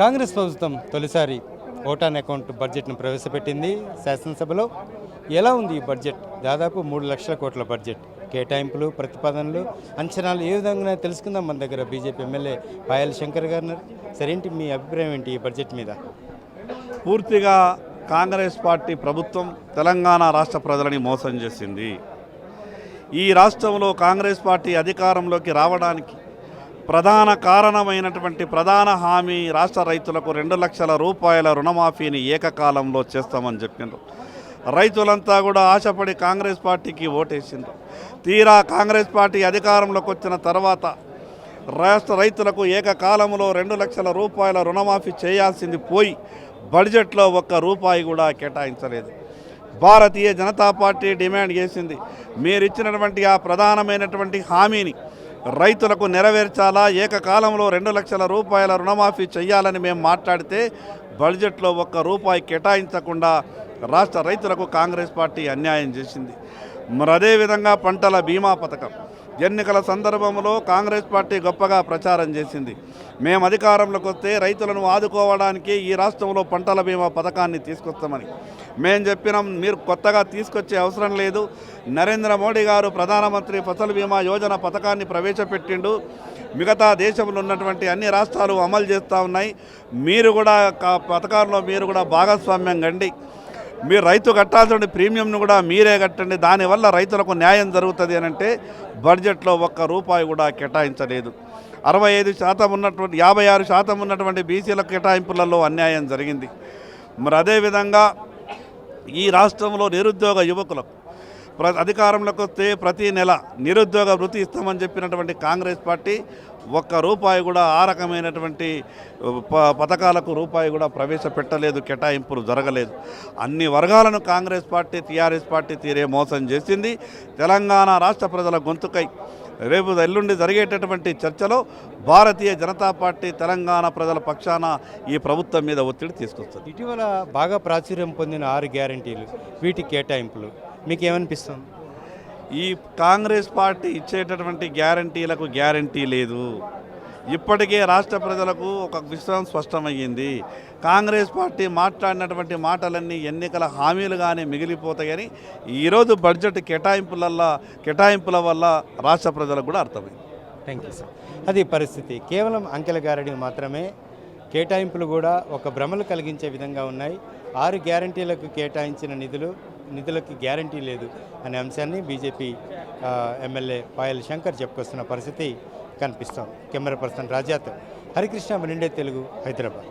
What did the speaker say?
కాంగ్రెస్ ప్రభుత్వం తొలిసారి vote on account బడ్జెట్ను ప్రవేశపెట్టింది. శాసనసభలో ఎలా ఉంది ఈ బడ్జెట్? దాదాపు మూడు లక్షల కోట్ల బడ్జెట్. కేటాయింపులు ప్రతిపాదనలు అంచనాలు ఏ విధంగా తెలుసుకుందాం మన దగ్గర బీజేపీ ఎమ్మెల్యే పాయల్ శంకర్ గారు సరేంటి మీ అభిప్రాయం ఏంటి ఈ బడ్జెట్ మీద? పూర్తిగా కాంగ్రెస్ పార్టీ ప్రభుత్వం తెలంగాణ రాష్ట్ర ప్రజలని మోసం చేసింది. ఈ రాష్ట్రంలో కాంగ్రెస్ పార్టీ అధికారంలోకి రావడానికి ప్రధాన కారణమైనటువంటి ప్రధాన హామీ రాష్ట్ర రైతులకు రెండు లక్షల రూపాయల రుణమాఫీని ఏకకాలంలో చేస్తామని చెప్పిండ్రు. రైతులంతా కూడా ఆశపడి కాంగ్రెస్ పార్టీకి ఓటేసిండ్రు. తీరా కాంగ్రెస్ పార్టీ అధికారంలోకి వచ్చిన తర్వాత రాష్ట్ర రైతులకు ఏకకాలంలో రెండు లక్షల రూపాయల రుణమాఫీ చేయాల్సింది పోయి బడ్జెట్లో ఒక్క రూపాయి కూడా కేటాయించలేదు. భారతీయ జనతా పార్టీ డిమాండ్ చేసింది. మీరు ఇచ్చినటువంటి ఆ ప్రధానమైనటువంటి హామీని రైతులకు నెరవేర్చాలా? ఏకకాలంలో రెండు లక్షల రూపాయల రుణమాఫీ చేయాలని మేము మాట్లాడితే బడ్జెట్లో ఒక్క రూపాయి కేటాయించకుండా రాష్ట్ర రైతులకు కాంగ్రెస్ పార్టీ అన్యాయం చేసింది. మరి అదేవిధంగా పంటల బీమా పథకం. ఎన్నికల సందర్భంలో కాంగ్రెస్ పార్టీ గొప్పగా ప్రచారం చేసింది. మేము అధికారంలోకి వస్తే రైతులను ఆదుకోవడానికి ఈ రాష్ట్రంలో పంటల బీమా పథకాన్ని తీసుకొస్తామని. మేము చెప్పినాం మీరు కొత్తగా తీసుకొచ్చే అవసరం లేదు. నరేంద్ర మోడీ గారు ప్రధానమంత్రి ఫసల్ బీమా యోజన పథకాన్ని ప్రవేశపెట్టిండు. మిగతా దేశంలో ఉన్నటువంటి అన్ని రాష్ట్రాలు అమలు చేస్తూ ఉన్నాయి. మీరు కూడా కా- పథకాల్లో మీరు కూడా భాగస్వామ్యం కండి. మీరు రైతు కట్టాల్సిన ప్రీమియంను కూడా మీరే కట్టండి. దానివల్ల రైతులకు న్యాయం జరుగుతుంది అని అంటే బడ్జెట్లో ఒక్క రూపాయి కూడా కేటాయించలేదు. అరవై ఐదు శాతం ఉన్నటువంటి యాభై ఆరు శాతం ఉన్నటువంటి బీసీల కేటాయింపులలో అన్యాయం జరిగింది. మరి అదేవిధంగా ఈ రాష్ట్రంలో నిరుద్యోగ యువకులకు ప్ర అధికారంలోకి వస్తే ప్రతి నెల నిరుద్యోగ వృత్తి ఇస్తామని చెప్పినటువంటి కాంగ్రెస్ పార్టీ ఒక్క రూపాయి కూడా ఆ రకమైనటువంటి ప- పథకాలకు రూపాయి కూడా ప్రవేశపెట్టలేదు కేటాయింపులు జరగలేదు. అన్ని వర్గాలను కాంగ్రెస్ పార్టీ టీఆర్ఎస్ పార్టీ తీరే మోసం చేసింది. తెలంగాణ రాష్ట్ర ప్రజల గొంతుకై రేపు ఎల్లుండి జరిగేటటువంటి చర్చలో భారతీయ జనతా పార్టీ తెలంగాణ ప్రజల పక్షాన ఈ ప్రభుత్వం మీద ఒత్తిడి తీసుకొస్తుంది. ఇటీవల బాగా ప్రాచుర్యం పొందిన ఆరు గ్యారంటీలు వీటి కేటాయింపులు. మీకు ఏమనిపిస్తుంది ఈ కాంగ్రెస్ పార్టీ ఇచ్చేటటువంటి గ్యారంటీలకు గ్యారంటీ లేదు. ఇప్పటికే రాష్ట్ర ప్రజలకు ఒక విషయం స్పష్టమయ్యింది. కాంగ్రెస్ పార్టీ మాట్లాడినటువంటి మాటలన్నీ ఎన్నికల హామీలుగానే మిగిలిపోతాయని ఈరోజు బడ్జెట్ కేటాయింపులల్ల కేటాయింపుల వల్ల రాష్ట్ర ప్రజలకు కూడా అర్థమైంది. Thank you sir. అది పరిస్థితి. కేవలం అంకెల గారడి మాత్రమే కేటాయింపులు కూడా ఒక భ్రమలు కలిగించే విధంగా ఉన్నాయి. ఆరు గ్యారంటీలకు కేటాయించిన నిధులు నిధులకి గ్యారంటీ లేదు అనే అంశాన్ని బీజేపీ ఎమ్మెల్యే పాయల్ శంకర్ చెప్పుకొస్తున్న పరిస్థితి కనిపిస్తోంది. కెమెరా పర్సన్ రాజాతో హరికృష్ణ నిండే తెలుగు హైదరాబాద్.